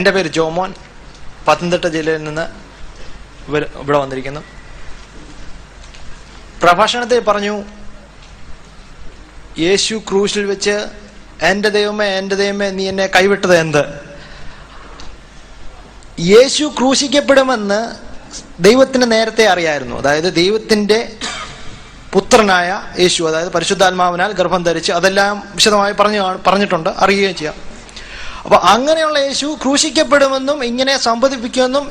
എന്റെ പേര് ജോമോൻ. പത്തനംതിട്ട ജില്ലയിൽ നിന്ന് ഇവിടെ വന്നിരിക്കുന്നു. പ്രഭാഷണത്തിൽ പറഞ്ഞു യേശു ക്രൂശിൽ വെച്ച് എന്റെ ദൈവമേ എന്റെ ദൈവമേ നീ എന്നെ കൈവിട്ടത് എന്ത്? യേശു ക്രൂശിക്കപ്പെടുമെന്ന് ദൈവത്തിന് നേരത്തെ അറിയായിരുന്നു. അതായത് ദൈവത്തിന്റെ പുത്രനായ യേശു അതായത് പരിശുദ്ധാത്മാവിനാൽ ഗർഭം ധരിച്ച് അതെല്ലാം വിശദമായി പറഞ്ഞു പറഞ്ഞിട്ടുണ്ട് അറിയുകയും ചെയ്യാം. അപ്പൊ അങ്ങനെയുള്ള യേശു ക്രൂശിക്കപ്പെടുമെന്നും ഇങ്ങനെ സംവദിപ്പിക്കുമെന്നും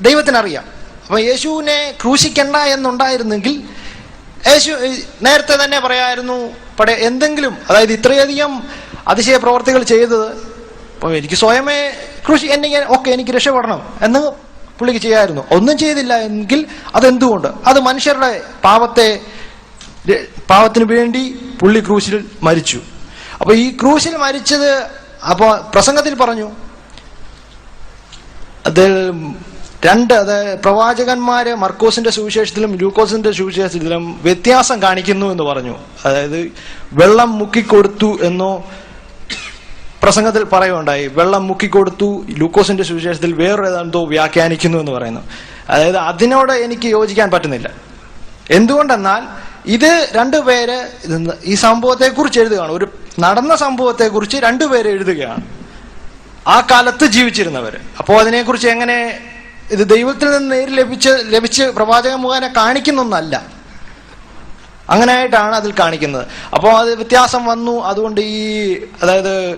ദൈവത്തിനറിയാം. അപ്പൊ യേശുവിനെ ക്രൂശിക്കണ്ട എന്നുണ്ടായിരുന്നെങ്കിൽ യേശു നേരത്തെ തന്നെ പറയായിരുന്നു പടേ എന്തെങ്കിലും അതായത് ഇത്രയധികം അതിശയ പ്രവർത്തികൾ ചെയ്തത് അപ്പൊ എനിക്ക് സ്വയമേ കൃഷി എന്നെ ഓക്കെ എനിക്ക് രക്ഷപ്പെടണം എന്ന് പുള്ളിക്ക് ചെയ്യായിരുന്നു. ഒന്നും ചെയ്തില്ല എങ്കിൽ അതെന്തുകൊണ്ട്? അത് മനുഷ്യരുടെ പാപത്തെ പാപത്തിന് വേണ്ടി പുള്ളി ക്രൂശിൽ മരിച്ചു. അപ്പൊ ഈ ക്രൂശിൽ മരിച്ചത് അപ്പൊ പ്രസംഗത്തിൽ പറഞ്ഞു അത് രണ്ട് അതായത് പ്രവാചകന്മാര് മർക്കോസിന്റെ സുവിശേഷത്തിലും ലൂക്കോസിന്റെ സുവിശേഷത്തിലും വ്യത്യാസം കാണിക്കുന്നു എന്ന് പറഞ്ഞു. അതായത് വെള്ളം മുക്കിക്കൊടുത്തു എന്നോ പ്രസംഗത്തിൽ പറയുകയുണ്ടായി. വെള്ളം മുക്കിക്കൊടുത്തു ലൂക്കോസിന്റെ സുവിശേഷത്തിൽ വേറൊരു വ്യാഖ്യാനിക്കുന്നു എന്ന് പറയുന്നു. അതായത് അതിനോട് എനിക്ക് യോജിക്കാൻ പറ്റുന്നില്ല. എന്തുകൊണ്ടെന്നാൽ ഇത് രണ്ടുപേര് ഈ സംഭവത്തെക്കുറിച്ച് എഴുതുകയാണ്. ഒരു നടന്ന സംഭവത്തെക്കുറിച്ച് രണ്ടുപേരെ എഴുതുകയാണ്. ആ കാലത്ത് ജീവിച്ചിരുന്നവർ. അപ്പോൾ അതിനെക്കുറിച്ച് എങ്ങനെ ഇത് ദൈവത്തിൽ നിന്ന് നേരിൽ ലഭിച്ച് ലഭിച്ച് പ്രവാചക മുഖേന കാണിക്കുന്നൊന്നല്ല. അങ്ങനെയായിട്ടാണ് അതിൽ കാണിക്കുന്നത്. അപ്പോൾ അത് വ്യത്യാസം വന്നു. അതുകൊണ്ട് ഈ അതായത്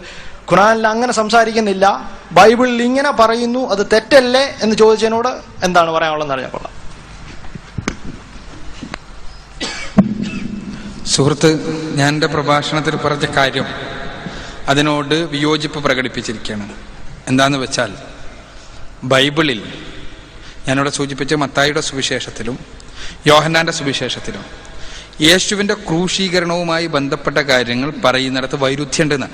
ഖുറാനിൽ അങ്ങനെ സംസാരിക്കുന്നില്ല. ബൈബിളിൽ ഇങ്ങനെ പറയുന്നു. അത് തെറ്റല്ലേ എന്ന് ചോദിച്ചതിനോട് എന്താണ് പറയാനുള്ളതെന്ന് അറിഞ്ഞാൽ സുഹൃത്ത് ഞാൻ എന്റെ പ്രഭാഷണത്തിൽ പറഞ്ഞ കാര്യം അതിനോട് വിയോജിപ്പ് പ്രകടിപ്പിച്ചിരിക്കുകയാണ്. എന്താന്ന് വെച്ചാൽ ബൈബിളിൽ ഞാനിവിടെ സൂചിപ്പിച്ച മത്തായിയുടെ സുവിശേഷത്തിലും യോഹന്നാന്റെ സുവിശേഷത്തിലും യേശുവിന്റെ ക്രൂശീകരണവുമായി ബന്ധപ്പെട്ട കാര്യങ്ങൾ പറയുന്നിടത്ത് വൈരുദ്ധ്യമുണ്ടെന്ന്.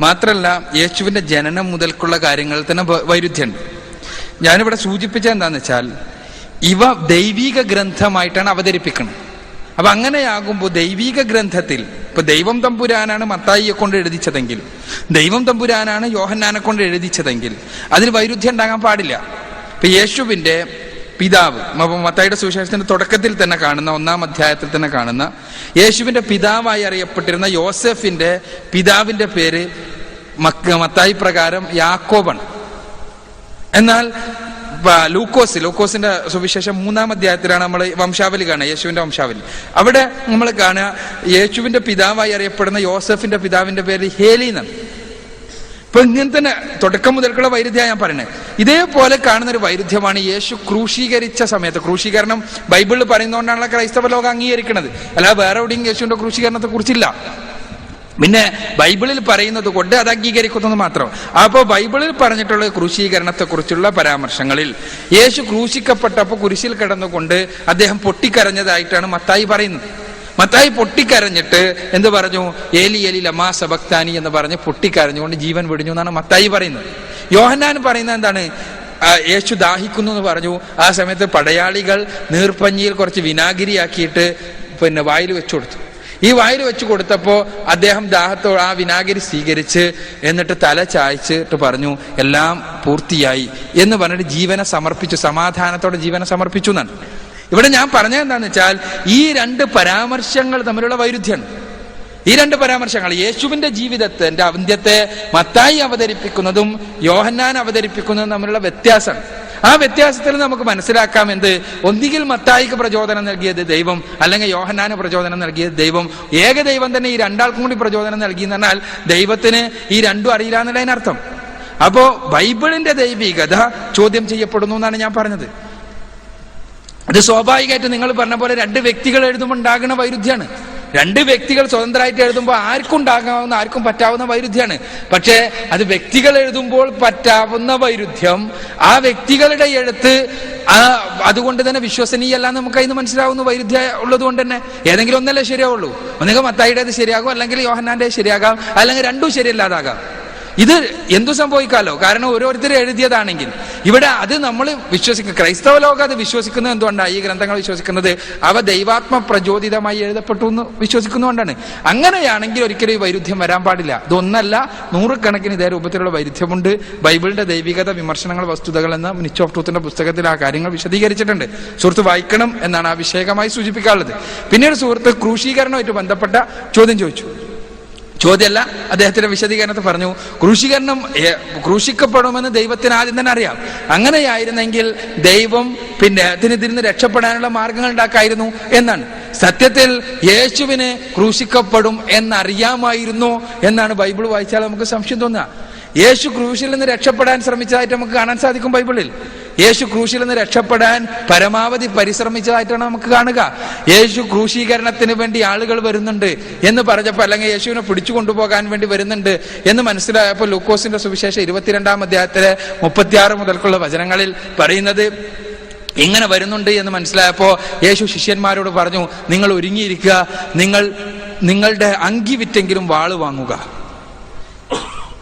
മാത്രമല്ല യേശുവിന്റെ ജനനം മുതൽക്കുള്ള കാര്യങ്ങളിൽ തന്നെ വൈരുദ്ധ്യമുണ്ട്. ഞാനിവിടെ സൂചിപ്പിച്ച എന്താന്ന് വെച്ചാൽ ഇവ ദൈവിക ഗ്രന്ഥമായിട്ടാണ് അവതരിപ്പിക്കുന്നത്. അപ്പൊ അങ്ങനെയാകുമ്പോൾ ദൈവീക ഗ്രന്ഥത്തിൽ ഇപ്പൊ ദൈവം തമ്പുരാനാണ് മത്തായിയെ കൊണ്ട് എഴുതിച്ചതെങ്കിൽ ദൈവം തമ്പുരാനാണ് യോഹന്നാനെ കൊണ്ട് എഴുതിച്ചതെങ്കിൽ അതിൽ വൈരുദ്ധ്യം ഉണ്ടാകാൻ പാടില്ല. ഇപ്പൊ യേശുവിന്റെ പിതാവ് മത്തായിയുടെ സുവിശേഷത്തിന്റെ തുടക്കത്തിൽ തന്നെ കാണുന്ന ഒന്നാം അധ്യായത്തിൽ തന്നെ കാണുന്ന യേശുവിന്റെ പിതാവായി അറിയപ്പെട്ടിരുന്ന യോസെഫിന്റെ പിതാവിന്റെ പേര് മത്തായി പ്രകാരം യാക്കോബാണ്. എന്നാൽ ലൂക്കോസ് ലൂക്കോസിന്റെ സുവിശേഷം മൂന്നാം അധ്യായത്തിലാണ് നമ്മൾ വംശാവലി കാണുക യേശുവിന്റെ വംശാവലി. അവിടെ നമ്മൾ കാണുക യേശുവിന്റെ പിതാവായി അറിയപ്പെടുന്ന യോസഫിന്റെ പിതാവിന്റെ പേര് ഹേലി എന്നാണ്. ഇപ്പൊ ഇങ്ങനെ തന്നെ തുടക്കം മുതൽക്കുള്ള വൈരുദ്ധ്യമാണ് ഞാൻ പറയുന്നത് ഇതേപോലെ കാണുന്ന ഒരു വൈരുദ്ധ്യമാണ് യേശു ക്രൂശീകരിച്ച സമയത്ത്. ക്രൂശീകരണം ബൈബിളിൽ പറയുന്നതുകൊണ്ടാണല്ലോ ക്രൈസ്തവ ലോകം അംഗീകരിക്കുന്നത് അല്ലാതെ വേറെ എവിടെയും യേശുവിന്റെ ക്രൂശീകരണത്തെ കുറിച്ചില്ല പിന്നെ ബൈബിളിൽ പറയുന്നത് കൊണ്ട് അത് അംഗീകരിക്കുന്നത് മാത്രം. അപ്പോൾ ബൈബിളിൽ പറഞ്ഞിട്ടുള്ള ക്രൂശീകരണത്തെ കുറിച്ചുള്ള പരാമർശങ്ങളിൽ യേശു ക്രൂശിക്കപ്പെട്ടപ്പോൾ കുരിശിൽ കിടന്നുകൊണ്ട് അദ്ദേഹം പൊട്ടിക്കരഞ്ഞതായിട്ടാണ് മത്തായി പറയുന്നത്. മത്തായി പൊട്ടിക്കരഞ്ഞിട്ട് എന്ത് പറഞ്ഞു? ഏലി എലി ലമാ സബക്താനി എന്ന് പറഞ്ഞ് പൊട്ടിക്കരഞ്ഞുകൊണ്ട് ജീവൻ വെടിഞ്ഞു എന്നാണ് മത്തായി പറയുന്നത്. യോഹന്നാൻ പറയുന്നത് എന്താണ്? യേശു ദാഹിക്കുന്നു എന്ന് പറഞ്ഞു. ആ സമയത്ത് പടയാളികൾ നീർപ്പഞ്ഞിയിൽ കുറച്ച് വിനാഗിരിയാക്കിയിട്ട് പിന്നെ വായിൽ വെച്ചു കൊടുത്തു. ഈ വായിൽ വെച്ച് കൊടുത്തപ്പോൾ അദ്ദേഹം ദാഹത്തോ ആ വിനാഗിരി സ്വീകരിച്ച് എന്നിട്ട് തല ചായ്ച്ചിട്ട് പറഞ്ഞു എല്ലാം പൂർത്തിയായി. എന്ന് പറഞ്ഞിട്ട് ജീവനെ സമർപ്പിച്ചു സമാധാനത്തോടെ ജീവനെ സമർപ്പിച്ചു എന്നാണ്. ഇവിടെ ഞാൻ പറഞ്ഞത് എന്താണെന്ന് വെച്ചാൽ ഈ രണ്ട് പരാമർശങ്ങൾ തമ്മിലുള്ള വൈരുദ്ധ്യമാണ്. ഈ രണ്ട് പരാമർശങ്ങൾ യേശുവിന്റെ ജീവിതത്തെ അന്ത്യത്തെ മത്തായി അവതരിപ്പിക്കുന്നതും യോഹന്നാൻ അവതരിപ്പിക്കുന്നതും തമ്മിലുള്ള വ്യത്യാസമാണ്. ആ വ്യത്യാസത്തിൽ നമുക്ക് മനസ്സിലാക്കാം എന്ത്? ഒന്നുകിൽ മത്തായിക്ക് പ്രചോദനം നൽകിയത് ദൈവം അല്ലെങ്കിൽ യോഹന്നാന് പ്രചോദനം നൽകിയത് ദൈവം. ഏക ദൈവം തന്നെ ഈ രണ്ടാൾക്കും കൂടി പ്രചോദനം നൽകി എന്ന് പറഞ്ഞാൽ ദൈവത്തിന് ഈ രണ്ടും അറിയില്ല എന്നുള്ളതിനർത്ഥം അപ്പോ ബൈബിളിന്റെ ദൈവികത ചോദ്യം ചെയ്യപ്പെടുന്നു എന്നാണ് ഞാൻ പറഞ്ഞത്. അത് സ്വാഭാവികമായിട്ട് നിങ്ങൾ പറഞ്ഞ പോലെ രണ്ട് വ്യക്തികൾ എഴുതുമ്പോൾ ഉണ്ടാകുന്ന വൈരുദ്ധ്യമാണ്. രണ്ട് വ്യക്തികൾ സ്വതന്ത്രമായിട്ട് എഴുതുമ്പോൾ ആർക്കും ഉണ്ടാകാവുന്ന ആർക്കും പറ്റാവുന്ന വൈരുദ്ധ്യമാണ്. പക്ഷേ അത് വ്യക്തികൾ എഴുതുമ്പോൾ പറ്റാവുന്ന വൈരുദ്ധ്യം ആ വ്യക്തികളുടെ എഴുത്ത് ആ അതുകൊണ്ട് തന്നെ വിശ്വസനീയല്ല നമുക്ക് അതിന് മനസ്സിലാവുന്ന വൈരുദ്ധ്യ ഉള്ളത് കൊണ്ട് തന്നെ. ഏതെങ്കിലും ഒന്നല്ലേ ശരിയാവുള്ളൂ. ഒന്നുകിൽ മത്തായിയുടേത് ശരിയാകും അല്ലെങ്കിൽ യോഹന്നാന്റെ ശരിയാകാം അല്ലെങ്കിൽ രണ്ടും ശരിയല്ലാതാകാം. ഇത് എന്തു സംഭവിക്കാലോ? കാരണം ഓരോരുത്തർ എഴുതിയതാണെങ്കിൽ. ഇവിടെ അത് നമ്മൾ വിശ്വസിക്കുക ക്രൈസ്തവ ലോകം അത് വിശ്വസിക്കുന്നത് എന്തുകൊണ്ടാണ്? ഈ ഗ്രന്ഥങ്ങൾ വിശ്വസിക്കുന്നത് അവ ദൈവാത്മ പ്രചോദിതമായി എഴുതപ്പെട്ടു എന്ന് വിശ്വസിക്കുന്നതുകൊണ്ടാണ്. അങ്ങനെയാണെങ്കിൽ ഒരിക്കലും ഈ വൈരുദ്ധ്യം വരാൻ പാടില്ല. ഇതൊന്നല്ല നൂറുകണക്കിന് ഇതേ രൂപത്തിലുള്ള വൈരുദ്ധ്യമുണ്ട്. ബൈബിളിന്റെ ദൈവികത വിമർശനങ്ങൾ വസ്തുതകൾ എന്ന മിനിച്ച് ഓഫ് ട്രൂത്തിന്റെ പുസ്തകത്തിൽ ആ കാര്യങ്ങൾ വിശദീകരിച്ചിട്ടുണ്ട്. സുഹൃത്ത് വായിക്കണം എന്നാണ് ആ വിഷയകമായി സൂചിപ്പിക്കാനുള്ളത്. പിന്നീട് സുഹൃത്ത് ക്രൂശീകരണവുമായിട്ട് ബന്ധപ്പെട്ട ചോദ്യം ചോദിച്ചു. ചോദ്യമല്ല. അദ്ദേഹത്തിന്റെ വിശദീകരണത്തിൽ പറഞ്ഞു ക്രൂശീകരണം ക്രൂശിക്കപ്പെടുമെന്ന് ദൈവത്തിന് ആദ്യം തന്നെ അറിയാം. അങ്ങനെയായിരുന്നെങ്കിൽ ദൈവം പിന്നെ അതിന് ഇതിന് രക്ഷപ്പെടാനുള്ള മാർഗങ്ങൾ ഉണ്ടാക്കായിരുന്നു എന്നാണ്. സത്യത്തിൽ യേശുവിനെ ക്രൂശിക്കപ്പെടും എന്നറിയാമായിരുന്നു എന്നാണ് ബൈബിൾ വായിച്ചാൽ നമുക്ക് സംശയം തോന്നുക. യേശു ക്രൂശിൽ നിന്ന് രക്ഷപ്പെടാൻ ശ്രമിച്ചതായിട്ട് നമുക്ക് കാണാൻ സാധിക്കും ബൈബിളിൽ. യേശു ക്രൂശിൽ നിന്ന് രക്ഷപ്പെടാൻ പരമാവധി പരിശ്രമിച്ചതായിട്ടാണ് നമുക്ക് കാണുക. യേശു ക്രൂശീകരണത്തിന് വേണ്ടി ആളുകൾ വരുന്നുണ്ട് എന്ന് പറഞ്ഞപ്പോൾ അല്ലെങ്കിൽ യേശുവിനെ പിടിച്ചു കൊണ്ടുപോകാൻ വേണ്ടി വരുന്നുണ്ട് എന്ന് മനസ്സിലായപ്പോൾ ലൂക്കോസിന്റെ സുവിശേഷം ഇരുപത്തിരണ്ടാം അധ്യായത്തിലെ മുപ്പത്തിയാറ് മുതൽക്കുള്ള വചനങ്ങളിൽ പറയുന്നത് ഇങ്ങനെ വരുന്നുണ്ട് എന്ന് മനസ്സിലായപ്പോൾ യേശു ശിഷ്യന്മാരോട് പറഞ്ഞു നിങ്ങൾ ഒരുങ്ങിയിരിക്കുക. നിങ്ങൾ നിങ്ങളുടെ അങ്കി വിറ്റെങ്കിലും വാൾ വാങ്ങുക.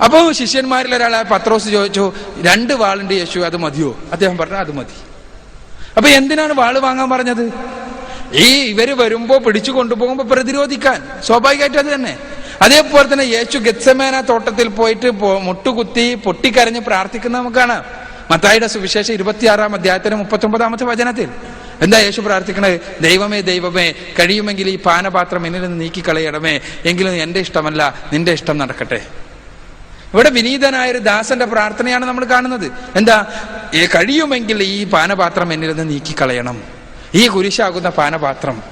അപ്പോ ശിഷ്യന്മാരിൽ ഒരാളെ പത്രോസ് ചോദിച്ചു രണ്ട് വാളുണ്ട് യേശു അത് മതിയോ? അദ്ദേഹം പറഞ്ഞു അത് മതി. അപ്പൊ എന്തിനാണ് വാൾ വാങ്ങാൻ പറഞ്ഞത്? ഈ ഇവർ വരുമ്പോ പിടിച്ചു കൊണ്ടുപോകുമ്പോ പ്രതിരോധിക്കാൻ. സ്വാഭാവികമായിട്ടും അത് തന്നെ. അതേപോലെ തന്നെ യേശു ഗത്സമേന തോട്ടത്തിൽ പോയിട്ട് മുട്ടുകുത്തി പൊട്ടിക്കരഞ്ഞ് പ്രാർത്ഥിക്കുന്ന നമുക്കാണ് മത്തായിയുടെ സുവിശേഷം ഇരുപത്തിയാറാം അധ്യായത്തിന് മുപ്പത്തി ഒമ്പതാമത്തെ വചനത്തിൽ. എന്താ യേശു പ്രാർത്ഥിക്കണത്? ദൈവമേ ദൈവമേ കഴിയുമെങ്കിൽ ഈ പാനപാത്രം എന്നിൽ നിന്ന് നീക്കി നീക്കിക്കളയണമേ. എങ്കിലും എന്റെ ഇഷ്ടമല്ല നിന്റെ ഇഷ്ടം നടക്കട്ടെ. ഇവിടെ വിനീതനായ ഒരു ദാസന്റെ പ്രാർത്ഥനയാണ് നമ്മൾ കാണുന്നത്. എന്താ? കഴിയുമെങ്കിൽ ഈ പാനപാത്രം എന്നിൽ നിന്ന് നീക്കിക്കളയണം. ഈ കുരിശാകുന്ന പാനപാത്രം.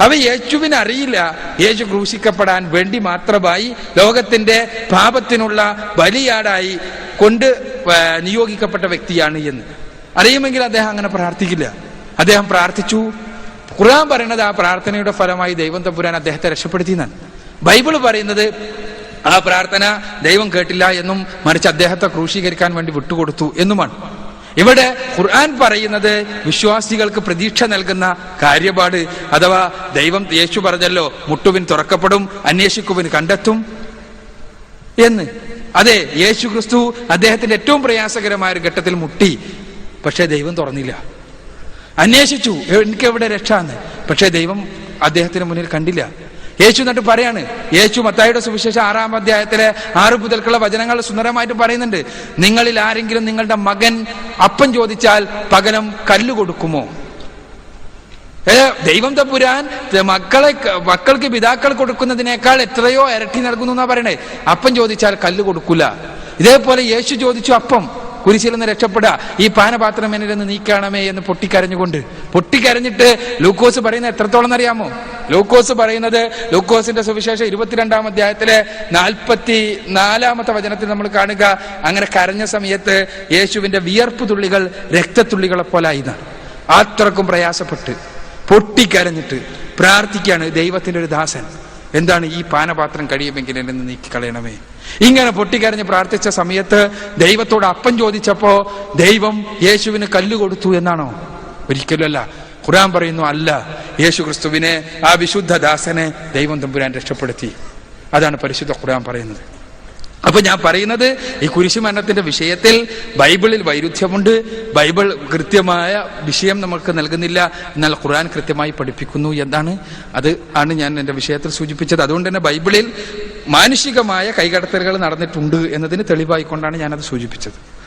അവ യേശുവിന് അറിയില്ല യേശു ക്രൂശിക്കപ്പെടാൻ വേണ്ടി മാത്രമായി ലോകത്തിന്റെ പാപത്തിനുള്ള ബലിയാടായി കൊണ്ട് നിയോഗിക്കപ്പെട്ട വ്യക്തിയാണ് എന്ന്. അറിയുമെങ്കിൽ അദ്ദേഹം അങ്ങനെ പ്രാർത്ഥിക്കില്ല. അദ്ദേഹം പ്രാർത്ഥിച്ചു. ഖുർആൻ പറയുന്നത് ആ പ്രാർത്ഥനയുടെ ഫലമായി ദൈവം തമ്പുരാൻ അദ്ദേഹത്തെ രക്ഷപ്പെടുത്തി എന്നാണ് ബൈബിൾ പറയുന്നത് ആ പ്രാർത്ഥന ദൈവം കേട്ടില്ല എന്നും മറിച്ച് അദ്ദേഹത്തെ ക്രൂശീകരിക്കാൻ വേണ്ടി വിട്ടുകൊടുത്തു എന്നുമാണ്. ഇവിടെ ഖുർആൻ പറയുന്നത് വിശ്വാസികൾക്ക് പ്രതീക്ഷ നൽകുന്ന കാര്യപാട്. അഥവാ ദൈവം യേശു പറഞ്ഞല്ലോ മുട്ടുവിൻ തുറക്കപ്പെടും അന്വേഷിക്കുവിൻ കണ്ടെത്തും എന്ന്. അതെ യേശു ക്രിസ്തു അദ്ദേഹത്തിന്റെ ഏറ്റവും പ്രയാസകരമായ ഒരു ഘട്ടത്തിൽ മുട്ടി. പക്ഷേ ദൈവം തുറന്നില്ല. അന്വേഷിച്ചു എനിക്ക് എവിടെ രക്ഷ എന്ന് പക്ഷേ ദൈവം അദ്ദേഹത്തിന് മുന്നിൽ കണ്ടില്ല. യേശു എന്നിട്ട് പറയാണ് യേശു മത്തായിയുടെ സുവിശേഷം ആറാം അധ്യായത്തിലെ ആറ് മുതൽക്കുള്ള വചനങ്ങൾ സുന്ദരമായിട്ട് പറയുന്നുണ്ട്. നിങ്ങളിൽ ആരെങ്കിലും നിങ്ങളുടെ മകൻ അപ്പം ചോദിച്ചാൽ പകരം കല്ല് കൊടുക്കുമോ? ദൈവം തമ്പുരാൻ മക്കളെ മക്കൾക്ക് പിതാക്കൾ കൊടുക്കുന്നതിനേക്കാൾ എത്രയോ ഇരട്ടി നൽകുന്നു എന്നാ പറയണേ. അപ്പം ചോദിച്ചാൽ കല്ല് കൊടുക്കൂല. ഇതേപോലെ യേശു ചോദിച്ചു അപ്പം കുരിശിൽ നിന്ന് രക്ഷപ്പെടുക. ഈ പാനപാത്രം എന്നിൽ നിന്ന് നീക്കണമേ എന്ന് പൊട്ടിക്കരഞ്ഞുകൊണ്ട്. പൊട്ടിക്കരഞ്ഞിട്ട് ലൂക്കോസ് പറയുന്നത് എത്രത്തോളം അറിയാമോ? ലൂക്കോസ് പറയുന്നത് ലൂക്കോസിന്റെ സുവിശേഷം ഇരുപത്തിരണ്ടാം അധ്യായത്തിലെ നാൽപ്പത്തി നാലാമത്തെ വചനത്തിൽ നമ്മൾ കാണുക. അങ്ങനെ കരഞ്ഞ സമയത്ത് യേശുവിന്റെ വിയർപ്പ് തുള്ളികൾ രക്തത്തുള്ളികളെ പോലെ ആയിന്നാണ് അത്രക്കും പ്രയാസപ്പെട്ട് പൊട്ടിക്കരഞ്ഞിട്ട് പ്രാർത്ഥിക്കുകയാണ് ദൈവത്തിന്റെ ഒരു ദാസൻ. എന്താണ് ഈ പാനപാത്രം കഴിയുമെങ്കിൽ എന്നെ നീക്കി കളയണമേ ഇങ്ങനെ പൊട്ടിക്കരഞ്ഞ് പ്രാർത്ഥിച്ച സമയത്ത് ദൈവത്തോട് അപ്പം ചോദിച്ചപ്പോ ദൈവം യേശുവിന് കല്ല് കൊടുത്തു എന്നാണോ? ഒരിക്കലല്ല ഖുറാൻ പറയുന്നു അല്ല യേശു ക്രിസ്തുവിനെ ആ വിശുദ്ധ ദാസനെ ദൈവം തമ്പുരാൻ രക്ഷപ്പെടുത്തി. അതാണ് പരിശുദ്ധ ഖുറാൻ പറയുന്നത്. അപ്പൊ ഞാൻ പറയുന്നത് ഈ കുരിശുമരണത്തിന്റെ വിഷയത്തിൽ ബൈബിളിൽ വൈരുദ്ധ്യമുണ്ട്. ബൈബിൾ കൃത്യമായ വിഷയം നമുക്ക് നൽകുന്നില്ല. എന്നാൽ ഖുർആൻ കൃത്യമായി പഠിപ്പിക്കുന്നു എന്നാണ്. അത് ആണ് ഞാൻ എന്റെ വിഷയത്തിൽ സൂചിപ്പിച്ചത്. അതുകൊണ്ട് തന്നെ ബൈബിളിൽ മാനുഷികമായ കൈകടത്തലുകൾ നടന്നിട്ടുണ്ട് എന്നതിന് തെളിവായിക്കൊണ്ടാണ് ഞാനത് സൂചിപ്പിച്ചത്.